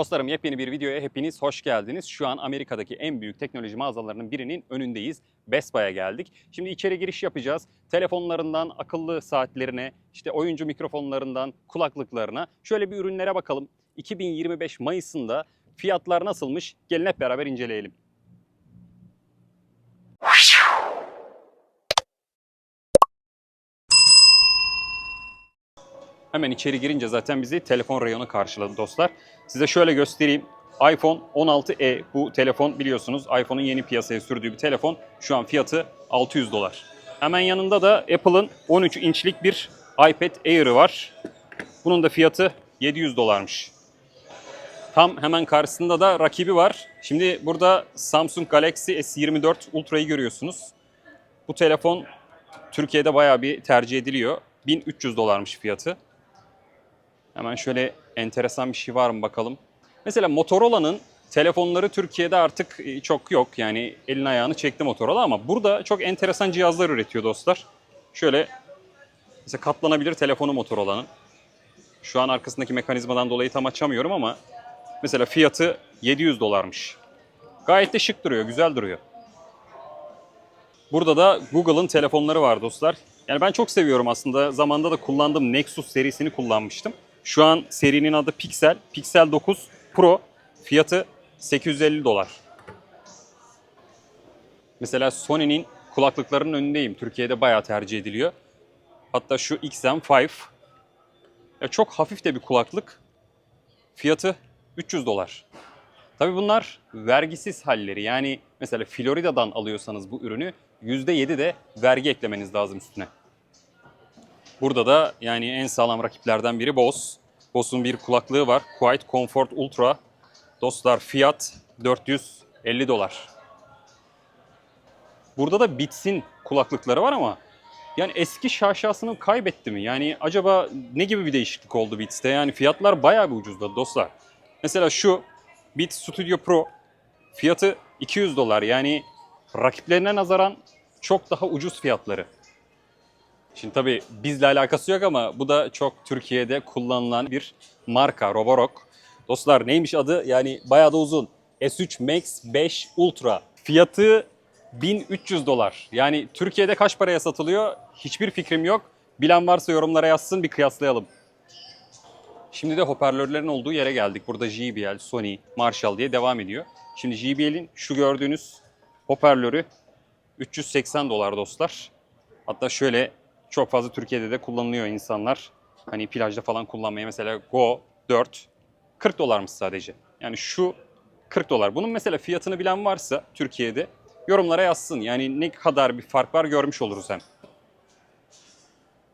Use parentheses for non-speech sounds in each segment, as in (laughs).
Dostlarım yepyeni bir videoya hepiniz hoş geldiniz. Şu an Amerika'daki en büyük teknoloji mağazalarının birinin önündeyiz. Best Buy'a geldik. Şimdi içeri giriş yapacağız. Telefonlarından akıllı saatlerine, işte oyuncu mikrofonlarından kulaklıklarına şöyle bir ürünlere bakalım. 2025 Mayıs'ında fiyatlar nasılmış? Gelin hep beraber inceleyelim. Hemen içeri girince zaten bizi telefon reyonu karşıladı dostlar. Size şöyle göstereyim. iPhone 16e bu telefon biliyorsunuz iPhone'un yeni piyasaya sürdüğü bir telefon. Şu an fiyatı 600 dolar. Hemen yanında da Apple'ın 13 inçlik bir iPad Air'ı var. Bunun da fiyatı 700 dolarmış. Tam hemen karşısında da rakibi var. Şimdi burada Samsung Galaxy S24 Ultra'yı görüyorsunuz. Bu telefon Türkiye'de bayağı bir tercih ediliyor. 1300 dolarmış fiyatı. Hemen şöyle enteresan bir şey var mı bakalım. Mesela Motorola'nın telefonları Türkiye'de artık e, çok yok. Yani elin ayağını çekti Motorola ama burada çok enteresan cihazlar üretiyor dostlar. Şöyle mesela katlanabilir telefonu Motorola'nın. Şu an arkasındaki mekanizmadan dolayı tam açamıyorum ama mesela fiyatı 700 dolarmış. Gayet de şık duruyor, güzel duruyor. Burada da Google'ın telefonları var dostlar. Yani ben çok seviyorum aslında. Zamanda da kullandığım Nexus serisini kullanmıştım. Şu an serinin adı Pixel. Pixel 9 Pro. Fiyatı 850 dolar. Mesela Sony'nin kulaklıklarının önündeyim. Türkiye'de bayağı tercih ediliyor. Hatta şu XM5. Ya çok hafif de bir kulaklık. Fiyatı 300 dolar. Tabii bunlar vergisiz halleri. Yani mesela Florida'dan alıyorsanız bu ürünü %7 de vergi eklemeniz lazım üstüne. Burada da yani en sağlam rakiplerden biri Bose. Bose'un bir kulaklığı var. Quiet Comfort Ultra. Dostlar fiyat 450 dolar. Burada da Beats'in kulaklıkları var ama yani eski şaşasını kaybetti mi? Yani acaba ne gibi bir değişiklik oldu Beats'te? Yani fiyatlar bayağı bir ucuzladı dostlar. Mesela şu Beats Studio Pro fiyatı 200 dolar. Yani rakiplerine nazaran çok daha ucuz fiyatları. Şimdi tabii bizle alakası yok ama bu da çok Türkiye'de kullanılan bir marka Roborock. Dostlar neymiş adı? Yani bayağı da uzun. S3 Max 5 Ultra. Fiyatı 1300 dolar. Yani Türkiye'de kaç paraya satılıyor? Hiçbir fikrim yok. Bilen varsa yorumlara yazsın bir kıyaslayalım. Şimdi de hoparlörlerin olduğu yere geldik. Burada JBL, Sony, Marshall diye devam ediyor. Şimdi JBL'in şu gördüğünüz hoparlörü 380 dolar dostlar. Hatta şöyle çok fazla Türkiye'de de kullanılıyor insanlar. Hani plajda falan kullanmaya mesela Go 4 40 dolarmış sadece. Yani şu 40 dolar. Bunun mesela fiyatını bilen varsa Türkiye'de yorumlara yazsın. Yani ne kadar bir fark var görmüş oluruz hem.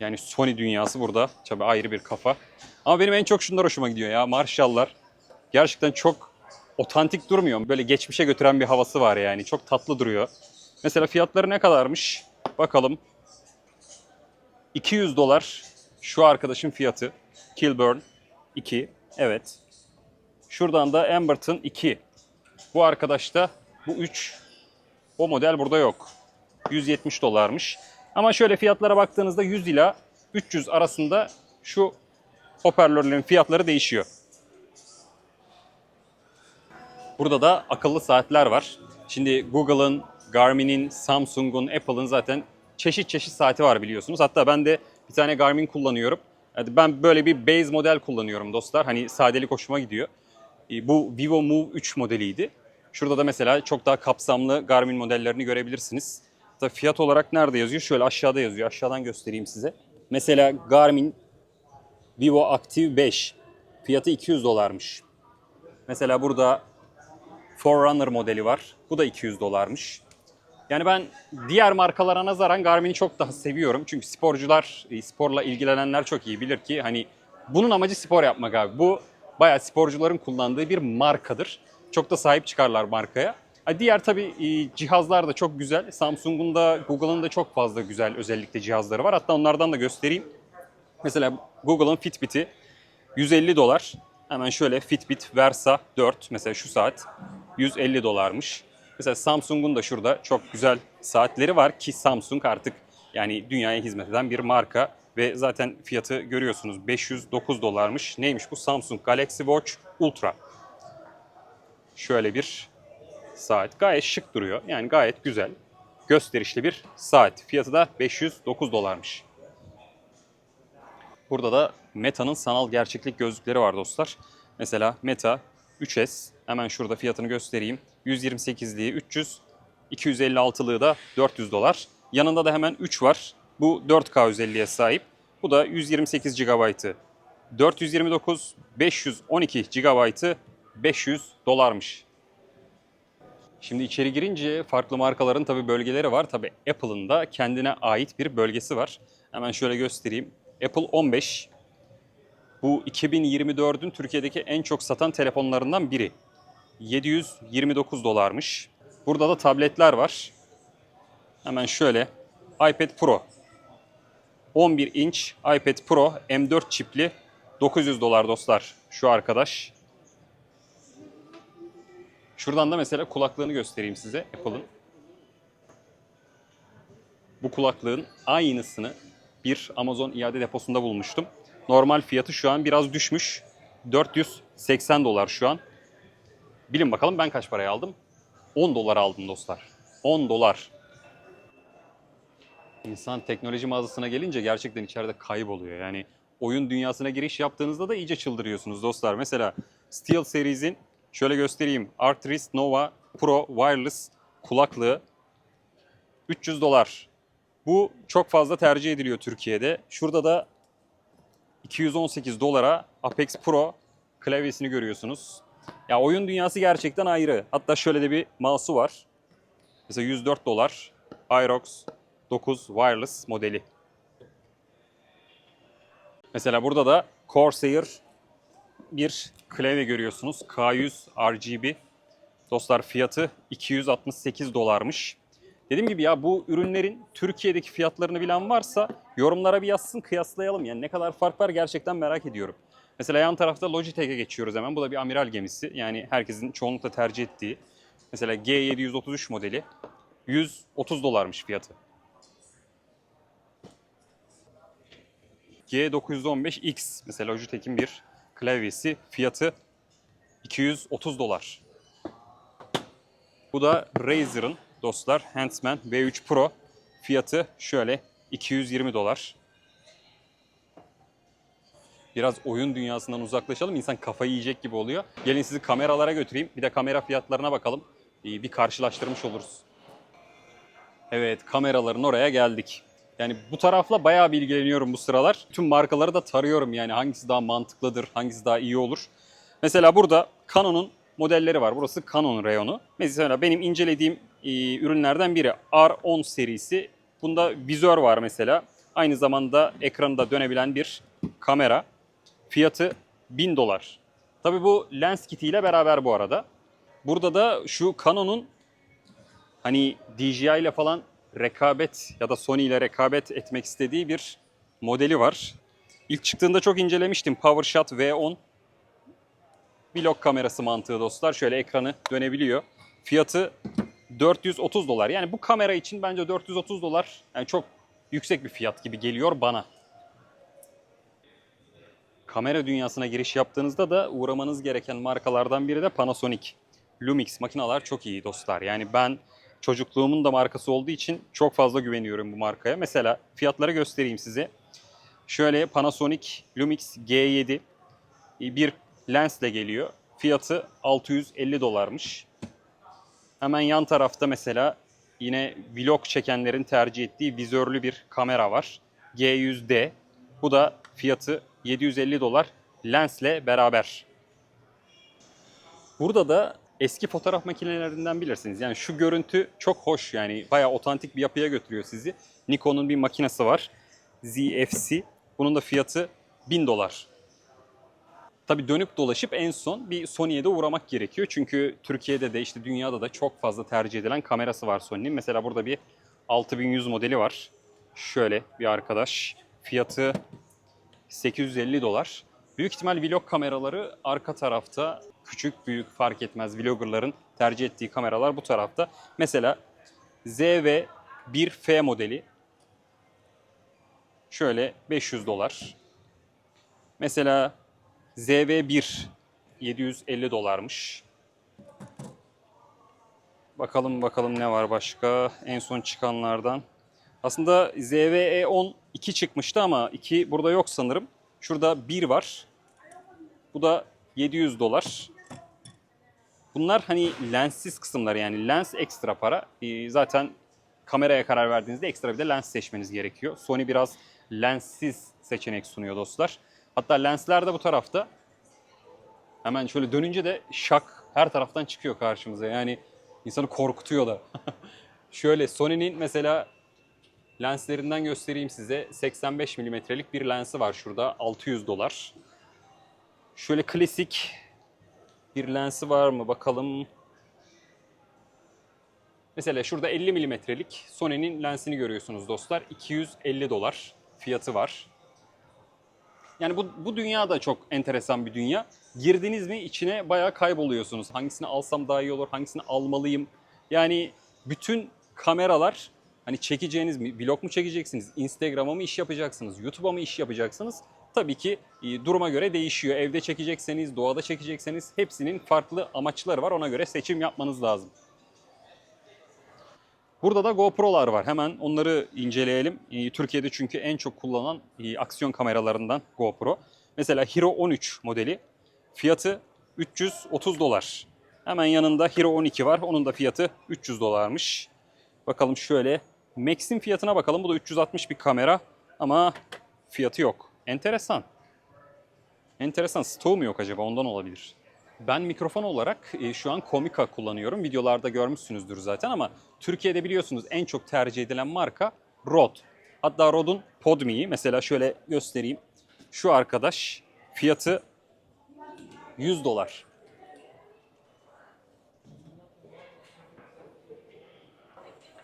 Yani Sony dünyası burada. Tabii ayrı bir kafa. Ama benim en çok şunlar hoşuma gidiyor ya. Marshall'lar. Gerçekten çok otantik durmuyor. Böyle geçmişe götüren bir havası var yani. Çok tatlı duruyor. Mesela fiyatları ne kadarmış? Bakalım. 200 dolar şu arkadaşın fiyatı. Kilburn 2. Evet. Şuradan da Emberton 2. Bu arkadaşta bu 3. O model burada yok. 170 dolarmış. Ama şöyle fiyatlara baktığınızda 100 ila 300 arasında şu hoparlörlerin fiyatları değişiyor. Burada da akıllı saatler var. Şimdi Google'ın, Garmin'in, Samsung'un, Apple'ın zaten çeşit çeşit saati var biliyorsunuz. Hatta ben de bir tane Garmin kullanıyorum. Yani ben böyle bir base model kullanıyorum dostlar. Hani sadelik hoşuma gidiyor. E, Bu Vivo Move 3 modeliydi. Şurada da mesela çok daha kapsamlı Garmin modellerini görebilirsiniz. Hatta fiyat olarak nerede yazıyor? Şöyle aşağıda yazıyor. Aşağıdan göstereyim size. Mesela Garmin Vivo Active 5 fiyatı 200 dolarmış. Mesela burada Forerunner modeli var. Bu da 200 dolarmış. Yani ben diğer markalara nazaran Garmin'i çok daha seviyorum. Çünkü sporcular, e, sporla ilgilenenler çok iyi bilir ki hani bunun amacı spor yapmak abi. Bu bayağı sporcuların kullandığı bir markadır. Çok da sahip çıkarlar markaya. Diğer tabii e, cihazlar da çok güzel. Samsung'un da Google'ın da çok fazla güzel özellikle cihazları var. Hatta onlardan da göstereyim. Mesela Google'ın Fitbit'i 150 dolar. Hemen şöyle Fitbit Versa 4 mesela şu saat 150 dolarmış. Mesela Samsung'un da şurada çok güzel saatleri var ki Samsung artık yani dünyaya hizmet eden bir marka ve zaten fiyatı görüyorsunuz 509 dolarmış. Neymiş bu? Samsung Galaxy Watch Ultra. Şöyle bir saat. Gayet şık duruyor. Yani gayet güzel. Gösterişli bir saat. Fiyatı da 509 dolarmış. Burada da Meta'nın sanal gerçeklik gözlükleri var dostlar. Mesela Meta 3S. Hemen şurada fiyatını göstereyim. 128'liği 300, 256'lığı da 400 dolar. Yanında da hemen 3 var. Bu 4K özelliğe sahip. Bu da 128 GB'ı 429, 512 GB'ı 500 dolarmış. Şimdi içeri girince farklı markaların tabii bölgeleri var. Tabii Apple'ın da kendine ait bir bölgesi var. Hemen şöyle göstereyim. Apple 15. Bu 2024'ün Türkiye'deki en çok satan telefonlarından biri. 729 dolarmış. Burada da tabletler var. Hemen şöyle iPad Pro 11 inç iPad Pro M4 çipli 900 dolar dostlar şu arkadaş. Şuradan da mesela kulaklığını göstereyim size Apple'ın. Bu kulaklığın aynısını bir Amazon iade deposunda bulmuştum. Normal fiyatı şu an biraz düşmüş. 480 dolar şu an. Bilin bakalım ben kaç paraya aldım? 10 dolar aldım dostlar. 10 dolar. İnsan teknoloji mağazasına gelince gerçekten içeride kayboluyor. Yani oyun dünyasına giriş yaptığınızda da iyice çıldırıyorsunuz dostlar. Mesela Steel Series'in şöyle göstereyim. Arctis Nova Pro Wireless kulaklığı 300 dolar. Bu çok fazla tercih ediliyor Türkiye'de. Şurada da 218 dolara Apex Pro klavyesini görüyorsunuz. Ya oyun dünyası gerçekten ayrı. Hatta şöyle de bir mouse'u var. Mesela 104 dolar. Aerox 9 wireless modeli. Mesela burada da Corsair bir klavye görüyorsunuz. K100 RGB. Dostlar fiyatı 268 dolarmış. Dediğim gibi ya bu ürünlerin Türkiye'deki fiyatlarını bilen varsa yorumlara bir yazsın kıyaslayalım. Yani ne kadar fark var gerçekten merak ediyorum. Mesela yan tarafta Logitech'e geçiyoruz hemen. Bu da bir amiral gemisi. Yani herkesin çoğunlukla tercih ettiği. Mesela G733 modeli 130 dolarmış fiyatı. G915X mesela Logitech'in bir klavyesi fiyatı 230 dolar. Bu da Razer'ın dostlar Handsman V3 Pro fiyatı şöyle 220 dolar. Biraz oyun dünyasından uzaklaşalım. İnsan kafayı yiyecek gibi oluyor. Gelin sizi kameralara götüreyim. Bir de kamera fiyatlarına bakalım. Bir karşılaştırmış oluruz. Evet kameraların oraya geldik. Yani bu tarafla bayağı bilgileniyorum bu sıralar. Tüm markaları da tarıyorum yani hangisi daha mantıklıdır, hangisi daha iyi olur. Mesela burada Canon'un modelleri var. Burası Canon reyonu. Mesela benim incelediğim e, ürünlerden biri R10 serisi. Bunda vizör var mesela. Aynı zamanda ekranında dönebilen bir kamera. Fiyatı 1000 dolar. Tabi bu lens kitiyle beraber bu arada. Burada da şu Canon'un hani DJI ile falan rekabet ya da Sony ile rekabet etmek istediği bir modeli var. İlk çıktığında çok incelemiştim. PowerShot V10 vlog kamerası mantığı dostlar. Şöyle ekranı dönebiliyor. Fiyatı 430 dolar. Yani bu kamera için bence 430 dolar yani çok yüksek bir fiyat gibi geliyor bana. Kamera dünyasına giriş yaptığınızda da uğramanız gereken markalardan biri de Panasonic. Lumix makineler çok iyi dostlar. Yani ben çocukluğumun da markası olduğu için çok fazla güveniyorum bu markaya. Mesela fiyatları göstereyim size. Şöyle Panasonic Lumix G7 bir lensle geliyor. Fiyatı 650 dolarmış. Hemen yan tarafta mesela yine vlog çekenlerin tercih ettiği vizörlü bir kamera var. G100D. Bu da fiyatı 750 dolar lensle beraber. Burada da eski fotoğraf makinelerinden bilirsiniz. Yani şu görüntü çok hoş yani bayağı otantik bir yapıya götürüyor sizi. Nikon'un bir makinesi var. ZFC. Bunun da fiyatı 1000 dolar. Tabii dönüp dolaşıp en son bir Sony'ye de uğramak gerekiyor. Çünkü Türkiye'de de işte dünyada da çok fazla tercih edilen kamerası var Sony'nin. Mesela burada bir 6100 modeli var. Şöyle bir arkadaş. Fiyatı 850 dolar. Büyük ihtimal vlog kameraları arka tarafta küçük büyük fark etmez vloggerların tercih ettiği kameralar bu tarafta. Mesela ZV-1F modeli şöyle 500 dolar. Mesela ZV-1 750 dolarmış. Bakalım bakalım ne var başka en son çıkanlardan. Aslında ZVE 10 2 çıkmıştı ama 2 burada yok sanırım. Şurada 1 var. Bu da 700 dolar. Bunlar hani lenssiz kısımlar yani lens ekstra para. Ee, zaten kameraya karar verdiğinizde ekstra bir de lens seçmeniz gerekiyor. Sony biraz lenssiz seçenek sunuyor dostlar. Hatta lensler de bu tarafta. Hemen şöyle dönünce de şak her taraftan çıkıyor karşımıza. Yani insanı korkutuyor da. (laughs) şöyle Sony'nin mesela lenslerinden göstereyim size. 85 milimetrelik bir lensi var şurada. 600 dolar. Şöyle klasik bir lensi var mı bakalım. Mesela şurada 50 milimetrelik Sony'nin lensini görüyorsunuz dostlar. 250 dolar fiyatı var. Yani bu, bu dünya da çok enteresan bir dünya. Girdiniz mi içine bayağı kayboluyorsunuz. Hangisini alsam daha iyi olur, hangisini almalıyım. Yani bütün kameralar hani çekeceğiniz mi, vlog mu çekeceksiniz, Instagram'a mı iş yapacaksınız, YouTube'a mı iş yapacaksınız? Tabii ki e, duruma göre değişiyor. Evde çekecekseniz, doğada çekecekseniz hepsinin farklı amaçları var. Ona göre seçim yapmanız lazım. Burada da GoPro'lar var. Hemen onları inceleyelim. Ee, Türkiye'de çünkü en çok kullanılan e, aksiyon kameralarından GoPro. Mesela Hero 13 modeli. Fiyatı 330 dolar. Hemen yanında Hero 12 var. Onun da fiyatı 300 dolarmış. Bakalım şöyle. Max'in fiyatına bakalım. Bu da 360 bir kamera ama fiyatı yok. Enteresan. Enteresan. Stoğu mu yok acaba? Ondan olabilir. Ben mikrofon olarak e, şu an Comica kullanıyorum. Videolarda görmüşsünüzdür zaten ama Türkiye'de biliyorsunuz en çok tercih edilen marka Rode. Hatta Rode'un Podme'yi mesela şöyle göstereyim. Şu arkadaş fiyatı 100 dolar.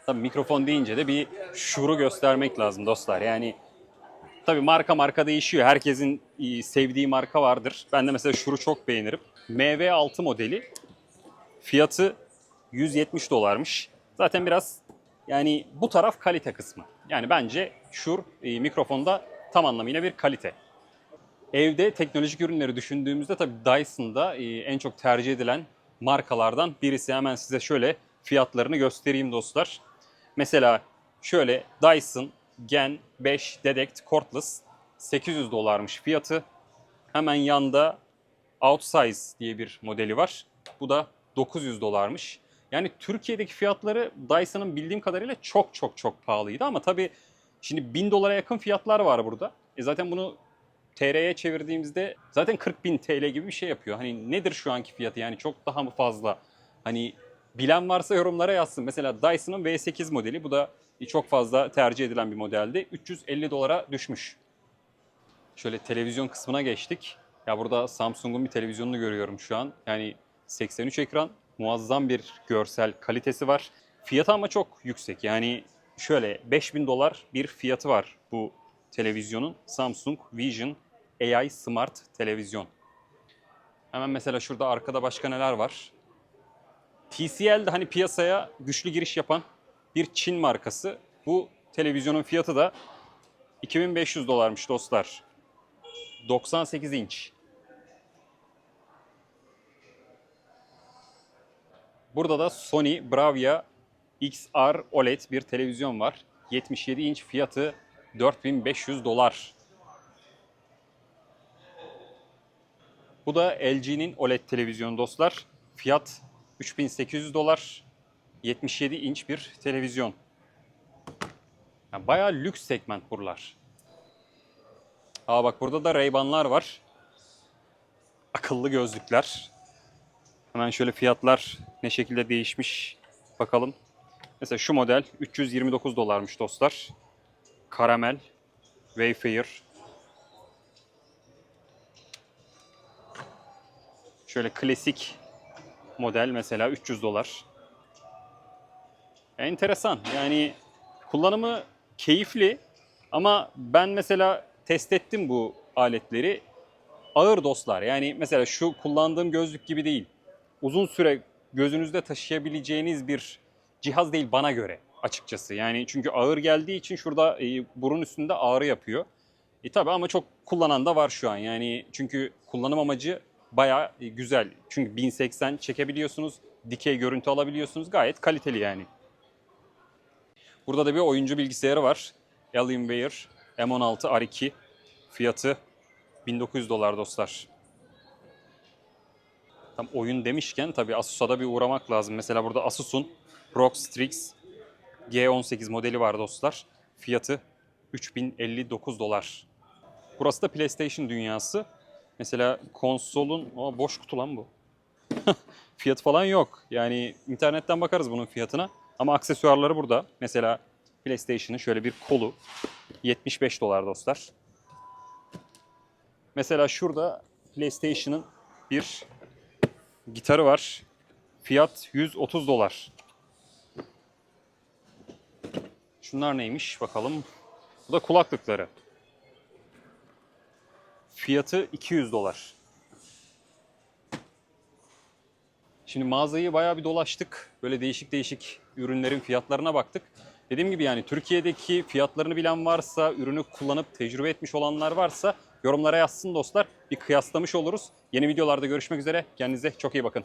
Tabii mikrofon deyince de bir şuru göstermek lazım dostlar. Yani Tabii marka marka değişiyor. Herkesin e, sevdiği marka vardır. Ben de mesela şuru çok beğenirim. MV6 modeli. Fiyatı 170 dolarmış. Zaten biraz yani bu taraf kalite kısmı. Yani bence şur e, mikrofonda tam anlamıyla bir kalite. Evde teknolojik ürünleri düşündüğümüzde tabii Dyson'da e, en çok tercih edilen markalardan birisi. Hemen size şöyle fiyatlarını göstereyim dostlar. Mesela şöyle Dyson Gen 5 Dedect Cordless 800 dolarmış fiyatı. Hemen yanda Outsize diye bir modeli var. Bu da 900 dolarmış. Yani Türkiye'deki fiyatları Dyson'ın bildiğim kadarıyla çok çok çok pahalıydı ama tabii şimdi 1000 dolara yakın fiyatlar var burada. E zaten bunu TL'ye çevirdiğimizde zaten 40 bin TL gibi bir şey yapıyor. Hani nedir şu anki fiyatı yani çok daha mı fazla? Hani bilen varsa yorumlara yazsın. Mesela Dyson'ın V8 modeli bu da çok fazla tercih edilen bir modeldi. 350 dolara düşmüş. Şöyle televizyon kısmına geçtik. Ya burada Samsung'un bir televizyonunu görüyorum şu an. Yani 83 ekran, muazzam bir görsel kalitesi var. Fiyatı ama çok yüksek. Yani şöyle 5000 dolar bir fiyatı var bu televizyonun. Samsung Vision AI Smart televizyon. Hemen mesela şurada arkada başka neler var? TCL'de hani piyasaya güçlü giriş yapan bir Çin markası. Bu televizyonun fiyatı da 2500 dolarmış dostlar. 98 inç. Burada da Sony Bravia XR OLED bir televizyon var. 77 inç fiyatı 4500 dolar. Bu da LG'nin OLED televizyonu dostlar. Fiyat 3800 dolar. 77 inç bir televizyon. Yani bayağı lüks segment buralar. Aa bak burada da Ray-Ban'lar var. Akıllı gözlükler. Hemen şöyle fiyatlar ne şekilde değişmiş bakalım. Mesela şu model 329 dolarmış dostlar. Karamel, Wayfair. Şöyle klasik model mesela 300 dolar. Enteresan. Yani kullanımı keyifli ama ben mesela test ettim bu aletleri. Ağır dostlar. Yani mesela şu kullandığım gözlük gibi değil. Uzun süre gözünüzde taşıyabileceğiniz bir cihaz değil bana göre açıkçası. Yani çünkü ağır geldiği için şurada e, burun üstünde ağrı yapıyor. E tabi ama çok kullanan da var şu an. Yani çünkü kullanım amacı bayağı e, güzel. Çünkü 1080 çekebiliyorsunuz. dikey görüntü alabiliyorsunuz. Gayet kaliteli yani. Burada da bir oyuncu bilgisayarı var. Alienware M16 R2 fiyatı 1900 dolar dostlar. Tam oyun demişken tabii Asus'a da bir uğramak lazım. Mesela burada Asus'un ROG Strix G18 modeli var dostlar. Fiyatı 3059 dolar. Burası da PlayStation dünyası. Mesela konsolun Aa, boş kutu lan bu. (laughs) Fiyatı falan yok. Yani internetten bakarız bunun fiyatına. Ama aksesuarları burada. Mesela PlayStation'ın şöyle bir kolu 75 dolar dostlar. Mesela şurada PlayStation'ın bir gitarı var. Fiyat 130 dolar. Şunlar neymiş bakalım. Bu da kulaklıkları. Fiyatı 200 dolar. Şimdi mağazayı bayağı bir dolaştık. Böyle değişik değişik ürünlerin fiyatlarına baktık. Dediğim gibi yani Türkiye'deki fiyatlarını bilen varsa, ürünü kullanıp tecrübe etmiş olanlar varsa yorumlara yazsın dostlar. Bir kıyaslamış oluruz. Yeni videolarda görüşmek üzere. Kendinize çok iyi bakın.